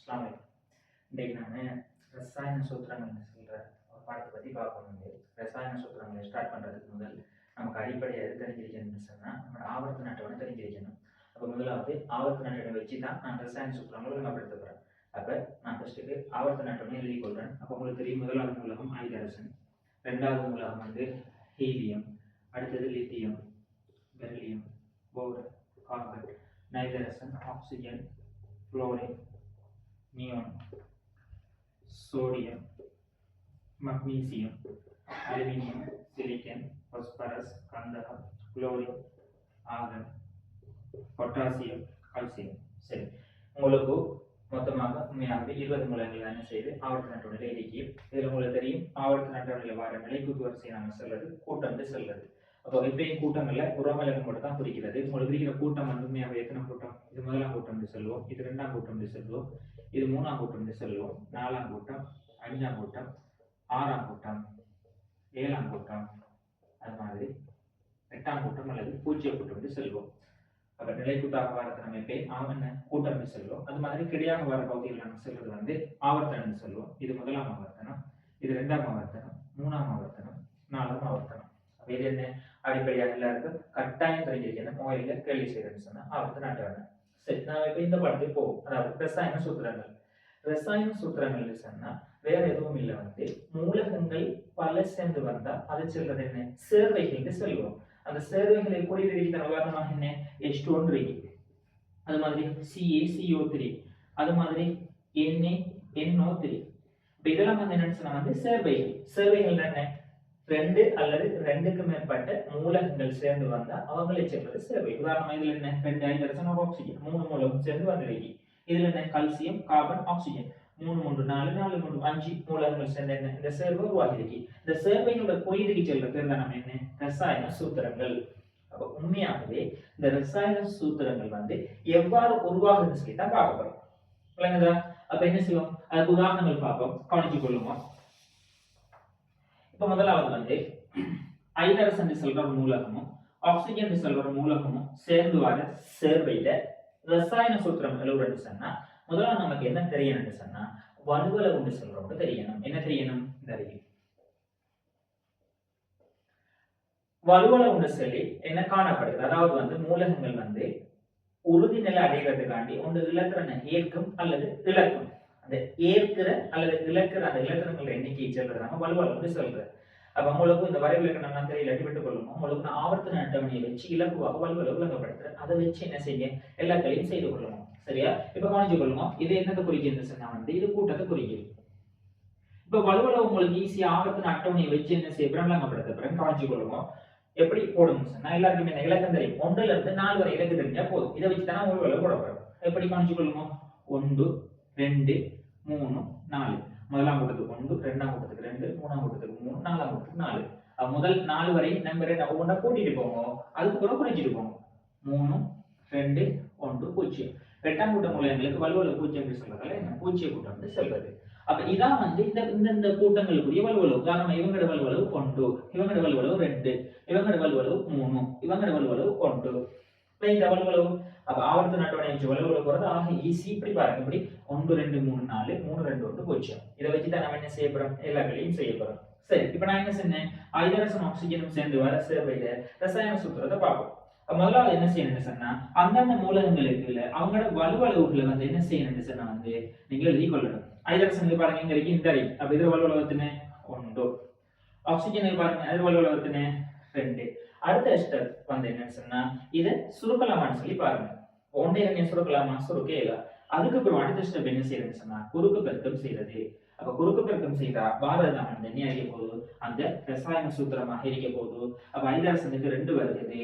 அஸ்லாம் இன்றைக்கு நான் ரசாயன சூத்திரங்கள் சொல்கிற ஒரு பாடத்தை பற்றி பார்க்கணும் ரசாயன சூத்திரங்களை ஸ்டார்ட் பண்ணுறதுக்கு முதல் நமக்கு அடிப்படையாக எது தெரிஞ்சிருக்கணும்னு சொன்னால் நம்ம ஆவர்த்தன அட்டவணை தெரிஞ்சிருக்கணும். அப்போ முதலாவது ஆவர்த்தன அட்டவணை வச்சு தான் நான் ரசாயன சூத்திரங்களை ஒழுங்கப்படுத்த போகிறேன் அப்போ நான் ஃபஸ்ட்டுக்கு ஆவர்த்தன அட்டவணை எழுதி கொள்கிறேன் அப்போ உங்களுக்கு தெரியும் முதலாவது உலகம் ஐதரசன். ரெண்டாவது உலகம் வந்து ஹீலியம். அடுத்தது லித்தியம் பெர்லியம் போர் carbon நைதரசன் oxygen fluorine neon sodium magnesium aluminium silicon phosphorus கந்தகம் குளோரின் ஆகன் பொட்டாசியம் கால்சியம் சரி உங்களுக்கு மொத்தமாக உண்மையாகவே இருபது மூலங்கள் என்ன செய்து ஆவர்த்த அட்டவணையில் இருக்கு இதில் உங்களுக்கு தெரியும் ஆவர்த்தன அட்டவணையில் வர நிலைக்கூட்டு வரிசையை நம்ம செல்வது கூட்டம் செல்வது அப்போ எப்பயும் கூட்டங்களில் உரமலகம் மட்டும் தான் குறிக்கிறது. உங்களுக்கு இருக்கிற கூட்டம் வந்து உண்மையாகவே எத்தனை கூட்டம்? இது முதலாம் கூட்டம் என்று சொல்லுவோம். இது ரெண்டாம் கூட்டம் என்று சொல்லுவோம். இது மூணாம் கூட்டம் என்று சொல்லுவோம். நாலாம் கூட்டம் அஞ்சாம் கூட்டம் ஆறாம் கூட்டம் ஏழாம் கூட்டம் அது மாதிரி எட்டாம் கூட்டம் அல்லது பூஜ்ஜிய கூட்டம் என்று சொல்லுவோம். நிலை கூட்டாக வாரத்தை அமைப்பை ஆவண கூட்டம் என்று சொல்லுவோம். அது மாதிரி கிடையாக வர பகுதியில் நம்ம சொல்றது வந்து ஆவர்த்தனம் என்று சொல்லுவோம். இது முதலாம் ஆவர்த்தனம் இது ரெண்டாம் ஆவர்த்தனம் மூணாம் ஆவர்த்தனம் நாலாம் ஆவர்த்தனம். அப்போ இது என்ன? அடிப்படையாக எல்லாருக்கும் கட்டாயம் தெரிஞ்சிருக்கணும் மொபைல்ல கேள்வி செய்யறேன்னு சொன்னா ஆவர்த்தன அட்டவணை சரி நான் இப்போ இந்த படத்துக்கு போவோம். அதாவது ரசாயன சூத்திரங்கள். ரசாயன சூத்திரங்கள்னு சொன்னா வேற எதுவும் இல்லை வந்து மூலகங்கள் பல சேர்ந்து வந்தா அதை சொல்றது என்ன? சேர்வைகள்னு செல்வோம் அந்த சேர்வைகளை குறிப்பிட்ட உதாரணமாக என்ன? எச் டூ அது மாதிரி சிஏ சிஓ த்ரீ அது மாதிரி என்ஏ என்ஓ த்ரீ இப்போ இதெல்லாம் வந்து என்னன்னு சொன்னா வந்து சேர்வைகள். சேர்வைகள் என்ன? ரெண்டு அல்லது ரெண்டுக்கு மேற்பட்ட மூலகங்கள் சேர்ந்து வந்தா அவங்களே சேர்ப்பது சேவை உதாரணமா இதுல என்ன? ரெண்டு ஐந்து ஒரு ஆக்சிஜன் மூணு மூலகம் சேர்ந்து வந்திருக்கு இதுல என்ன? கல்சியம் கார்பன் ஆக்சிஜன் மூணு மூன்று நாலு நாலு மூணு அஞ்சு மூலகங்கள் சேர்ந்த என்ன? இந்த சேர்வை உருவாகிருக்கு இந்த சேர்வைகளோட குறியீடுக்கு செல்ற பேர் தான் நம்ம என்ன? ரசாயன சூத்திரங்கள். அப்போ உண்மையாகவே இந்த ரசாயன சூத்திரங்கள் வந்து எவ்வாறு உருவாகுதுன்னு சொல்லி தான் பார்க்க போறோம். விளங்குதா? அப்ப என்ன செய்வோம்? அதுக்கு உதாரணங்கள் பார்ப்போம். கவனிச்சு கொள்ளுவோம். இப்ப முதலாவது வந்து ஐதரசன் சொல்ற மூலகமும் ஆக்சிஜன் சொல்ற மூலகமும் சேர்ந்து வர சேர்வையில ரசாயன சூத்திரம் எழுவுறன்னு சொன்னா முதல்ல நமக்கு என்ன தெரியணும்னு சொன்னா வலுவல உண்டு சொல்றோம்னு தெரியணும். என்ன தெரியணும்? தெரியும் அறிவு. வலுவல உண்டு சொல்லி என்ன காணப்படுது அதாவது வந்து மூலகங்கள் வந்து உறுதிநிலை அடைகிறதுக்காண்டி ஒன்று இலத்திரனை ஏற்கும் அல்லது இழக்கும் அந்த ஏற்கிற அல்லது இழக்கிற அந்த இலக்கணங்கள் எண்ணிக்கையை சொல்றாங்க வலுவல வந்து சொல்றது. அப்ப உங்களுக்கு இந்த வரைவு இலக்கணம் தெரியல விட்டு கொள்ளுங்க உங்களுக்கு நான் ஆவர்த்தன அட்டவணையை வச்சு இலக்குவாக வலுவல விளங்கப்படுத்துறேன். அதை வச்சு என்ன செய்ய எல்லாத்தையும் செய்து கொள்ளணும். சரியா? இப்ப கவனிச்சு கொள்ளுங்க. இது என்னத்தை குறிக்கிறது சொன்னா வந்து இது கூட்டத்தை குறிக்கிறது இப்ப வலுவல உங்களுக்கு ஈஸியா ஆவர்த்தன அட்டவணையை வச்சு என்ன செய்ய விளங்கப்படுத்த பிறகு கவனிச்சு கொள்ளுவோம் எப்படி போடணும் சொன்னா எல்லாருக்குமே இந்த இலக்கம் தெரியும். ஒன்றுல இருந்து நாலு வரை இலக்கு தெரிஞ்சா போதும். இதை வச்சு தானே வலுவல போட எப்படி கவனிச்சு கொள்ளுவோம் ஒன்று ரெண்டு மூணு நாலு. முதலாம் கூட்டத்துக்கு ஒன்று ரெண்டாம் கூட்டத்துக்கு ரெண்டு மூணாம் கூட்டத்துக்கு மூணு நாலாம் கூட்டத்துக்கு நாலு. முதல் நாலு வரை நம்பரை ஒவ்வொன்றா கூட்டிட்டு போவோம் அதுக்கப்புறம் குறைச்சிட்டு போவோம் மூணு ரெண்டு ஒன்று பூஜ்ஜியம். எட்டாம் கூட்ட எங்களுக்கு வலுவல பூஜ்ஜியம் என்று சொல்றதால என்ன? பூஜ்ஜிய கூட்டம் வந்து செல்வது. அப்ப இதான் வந்து இந்த இந்தந்த கூட்டங்களுக்குரிய வலுவலவு காரணம் இவங்கட வலுவலவு ஒன்று இவங்கட வலுவலவு ரெண்டு இவங்கட வலுவலவு மூணு இவங்கட வலுவலவு ஒன்று. இப்போ இந்த வலுவலவு அப்ப ஆவர்த்தன அட்டவணை வச்சு வலுவலவு ஆக ஈஸி இப்படி பாருங்க. இப்படி ஒன்று ரெண்டு மூணு நாலு மூணு ரெண்டு ஒன்று பூஜ்ஜியம். இதை வச்சு தான் நம்ம என்ன செய்ய போறோம்? எல்லா வேலையும் செய்ய போறோம். சரி இப்போ நான் என்ன செஞ்சேன் ஐதரசன் ஆக்சிஜனும் சேர்ந்து வர சேர்வையில ரசாயன சூத்திரத்தை பார்ப்போம். முதலாவது என்ன செய்யணும்னு சொன்னா அந்தந்த மூலகங்களுக்கு இல்லை அவங்களோட வலுவளவுகளை வந்து என்ன செய்யணும்னு சொன்னா வந்து நீங்க எழுதி கொள்ளணும். ஐதரசன் பாருங்க இங்க இருக்கு இந்த அறிவு அப்ப இது வலுவளவத்தினே ஒன்று. ஆக்சிஜன் பாருங்க அது வலுவளவத்தினே ரெண்டு. அடுத்த ஸ்டெப் வந்து என்னன்னு சொன்னா இதை சுருக்கலாமான்னு சொல்லி பாருங்க. ஒன்றே என்ன சுருக்கலாமா? சுருக்கே இல்லை. அதுக்கப்புறம் அடுத்த ஸ்டெப் என்ன செய்யறதுன்னு சொன்னா குறுக்கு பெருக்கம் செய்யறது அப்ப குறுக்கு பெருக்கம் செய்தா பாரதம் வந்து என்ன அறிய போகுது? அந்த ரசாயன சூத்திரமாக இருக்க போகுது. அப்ப ஐதரசனுக்கு ரெண்டு வருகிறது.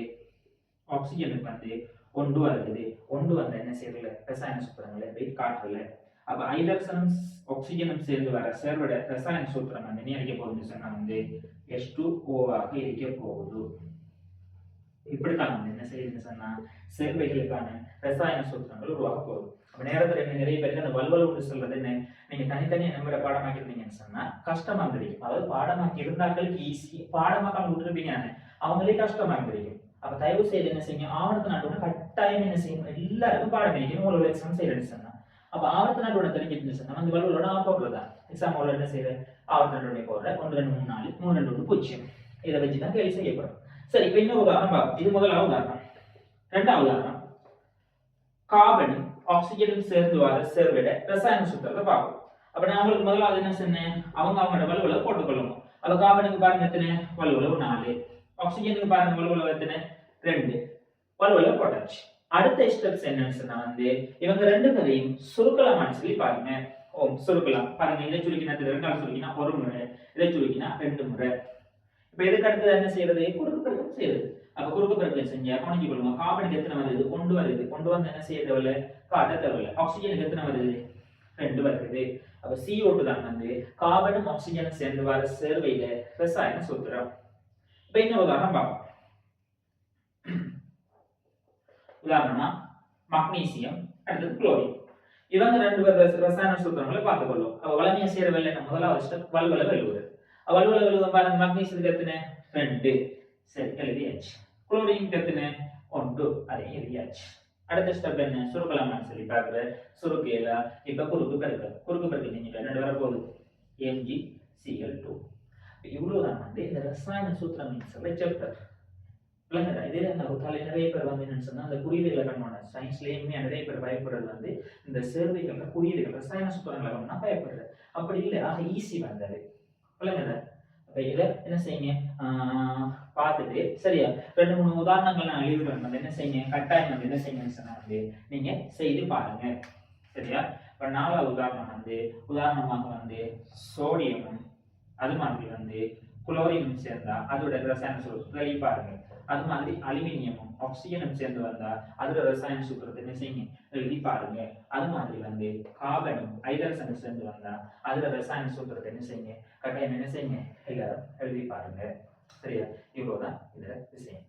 ஆக்சிஜனுக்கு வந்து ஒன்று வருகிறது. ஒன்று வந்து என்ன செய்யறல ரசாயன சூத்திரங்களை போய் காட்டுறல அப்ப ஐதரசனும் ஆக்சிஜனும் சேர்ந்து வர சேர்வட ரசாயன சூத்திரம் வந்து என்ன போகுதுன்னு சொன்னா வந்து எஸ் டூ ஓவாக இருக்க போகுது. இப்படித்தான் வந்து என்ன செய்யுதுன்னு சொன்னா சேர்வைகளுக்கான ரசாயன சூத்திரங்கள் உருவாக போகுது அப்ப நேரத்துல என்ன நிறைய பேருக்கு அந்த வல்வல் சொல்றது என்ன? நீங்க தனித்தனியா நம்பரை பாடமாக்கி இருந்தீங்கன்னு சொன்னா கஷ்டமா தெரியும் அதாவது பாடமாக்கி இருந்தாக்களுக்கு ஈஸி பாடமாக்காம விட்டுருப்பீங்க அவங்களே கஷ்டமா தெரியும் அப்ப தயவு செய்து என்ன செய்யுங்க ஆவணத்தை நாட்டோட கட்டாயம் என்ன செய்யணும் எல்லாருக்கும் பாடம் கிடைக்கும் ஒரு எக்ஸாம் செய்யறேன்னு சொன்னா. அப்ப ஆவணத்து அட்டவணை தெரிஞ்சிருந்து சொன்னா அந்த வல்வலோட நான் தான். எக்ஸாம் என்ன செய்யற? ஆவணத்து அட்டவணை போடுற ஒன்று ரெண்டு மூணு நாலு மூணு ரெண்டு ஒன்று பூஜ்ஜியம். இதை வச்சு தான் கேள்வி செய்யப்படும். சரி இப்ப இன்னொரு உதாரணம் பார்ப்போம். இது முதலாவது உதாரணம். ரெண்டாவது உதாரணம். கார்பனும் ஆக்சிஜனும் சேர்ந்து வர சேர்விட ரசாயன சுத்தத்தை பார்ப்போம். அப்ப நான் உங்களுக்கு முதல்ல என்ன சொன்னேன்? அவங்க அவங்களோட வலுவலை போட்டுக்கொள்ளணும் அப்ப கார்பனுக்கு பாருங்க எத்தனை? வலுவலவு நாலு. ஆக்சிஜனுக்கு பாருங்க வலுவலவு எத்தனை? ரெண்டு. வலுவலவு போட்டாச்சு. அடுத்த ஸ்டெப்ஸ் என்னன்னு சொன்னா வந்து இவங்க ரெண்டு பேரையும் சுருக்கலாமான்னு சொல்லி பாருங்க. ஓ சுருக்கலாம். பாருங்க இதை சுருக்கினா இது ரெண்டாவது சுருக்கினா ஒரு முறை இதை சுருக்கினா ரெண்டு முறை. இப்போ இதுக்கு அடுத்தது என்ன செய்யறது? குறுக்கு பெருக்கம் செய்யறது. அப்ப குறுக்கு பெருக்கம் செஞ்சா? கவனிச்சு கொள்ளுங்க. கார்பனுக்கு எத்தனை வருது? கொண்டு வருது. கொண்டு வந்து என்ன செய்ய தேவையில்ல? காட்ட தேவையில்ல. ஆக்சிஜனுக்கு எத்தனை வருது? ரெண்டு வருது. அப்ப CO2 தான் வந்து கார்பனும் ஆக்சிஜனும் சேர்ந்து வர சேர்வையில ரசாயன சூத்திரம். இப்ப இன்னொரு உதாரணம் பார்ப்போம். உதாரணமா மக்னீசியம் அடுத்தது குளோரின். இவங்க ரெண்டு பேர் ரசாயன சூத்திரங்களை பார்த்துக்கொள்ளும் அப்ப வளமையை செய்யற வேலை என்ன? முதலாவது ஸ்டெப் வலுவல வெல்லுவது வலுவல வெல்லுவது பாருங்க மக்னீசியத்துக்கு எத்தனை ரெண்டு சரி எழுதியாச்சு குளோரின் எத்தனை ஒன்று அதை எழுதியாச்சு அடுத்த ஸ்டெப் என்ன சுருக்கலாமான்னு சொல்லி பார்க்குற சுருக்கையில இப்ப குறுக்கு பெருக்கல் குறுக்கு பெருக்கல் செஞ்சுட்டு ரெண்டு வர போகுது எம்ஜி சிஎல் டூ இவ்வளவுதான் வந்து இந்த ரசாயன சூத்திரம் மீன்ஸ் சாப்டர் விளங்குதா இதே அந்த உத்தாலே நிறைய பேர் வந்து என்னன்னு சொன்னா அந்த குறியீடுகளை கண்மான சயின்ஸ்லயுமே நிறைய பேர் பயப்படுறது வந்து இந்த சேர்வைகளில் குறியீடுகள் ரசாயன சூத்திரங்களை கண்ணுனா பயப்படுறது அப்படி இல்லை ஆக ஈஸி வந்தது விளங்குதா. அப்ப இதை என்ன செய்யுங்க? பார்த்துட்டு சரியா? ரெண்டு மூணு உதாரணங்கள் நான் எழுதுறேன் வந்து என்ன செய்யுங்க? கட்டாயம் வந்து என்ன செய்யுங்கன்னு சொன்னா வந்து நீங்க செய்து பாருங்க. சரியா? இப்ப நாலாவது உதாரணம் வந்து உதாரணமாக வந்து சோடியமும் அது மாதிரி வந்து குளோரினும் சேர்ந்தா அதோட ரசாயன சொல் பாருங்க. அது மாதிரி அலுமினியமும் ஆக்சிஜனும் சேர்ந்து வந்தா அதுல ரசாயன சூத்திரத்தை செய்யுங்க எழுதி பாருங்க. அது மாதிரி வந்து கார்பனும் ஹைட்ரஜனும் சேர்ந்து வந்தா அதுல ரசாயன சூத்திரத்தை என்ன செய்யுங்க கட்டாயம் என்ன செய்யுங்க எல்லாரும் எழுதி பாருங்க. சரியா? இவ்வளவுதான் இதுல விஷயம்.